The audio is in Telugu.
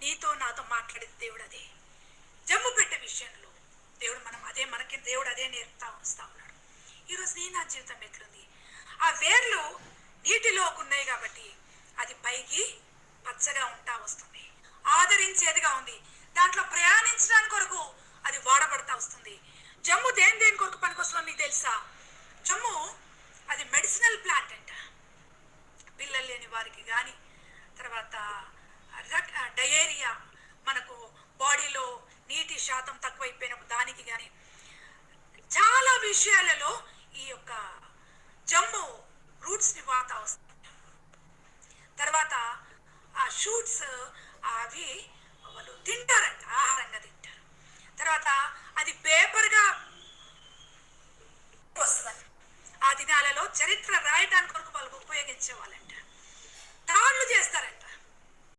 నీతో నాతో మాట్లాడేది దేవుడు అదే. జమ్ము పెట్టే విషయంలో దేవుడు మనం అదే మనకి దేవుడు అదే నేర్పుతా వస్తా ఉన్నాడు. ఈరోజు నీ నా జీవితం ఎట్లుంది? ఆ వేర్లు నీటిలో ఉన్నాయి కాబట్టి అది పైకి పచ్చగా ఉంటా వస్తుంది. ఆదరించేదిగా ఉంది. దాంట్లో ప్రయాణించడానికి కొరకు అది వాడబడతా వస్తుంది. జమ్ము దేని దేని కొరకు పనికొస్తుందో మీకు తెలుసా? జమ్ము అది మెడిసినల్ ప్లాంట్ అంట. పిల్లలు లేని వారికి కానీ తర్వాత మలేరియా మనకు బాడీలో నీటి శాతం తక్కువైపోయిన దానికి కానీ చాలా విషయాలలో ఈ యొక్క జమ్ము రూట్స్ని వాత వస్తుంది తర్వాత ఆ షూట్స్ అవి వాళ్ళు తింటారంట ఆహారంగా తింటారు. తర్వాత అది పేపర్గా వస్తుంది ఆ దినాలలో చరిత్ర రాయడానికి కొరకు వాళ్ళు ఉపయోగించే వాళ్ళంట.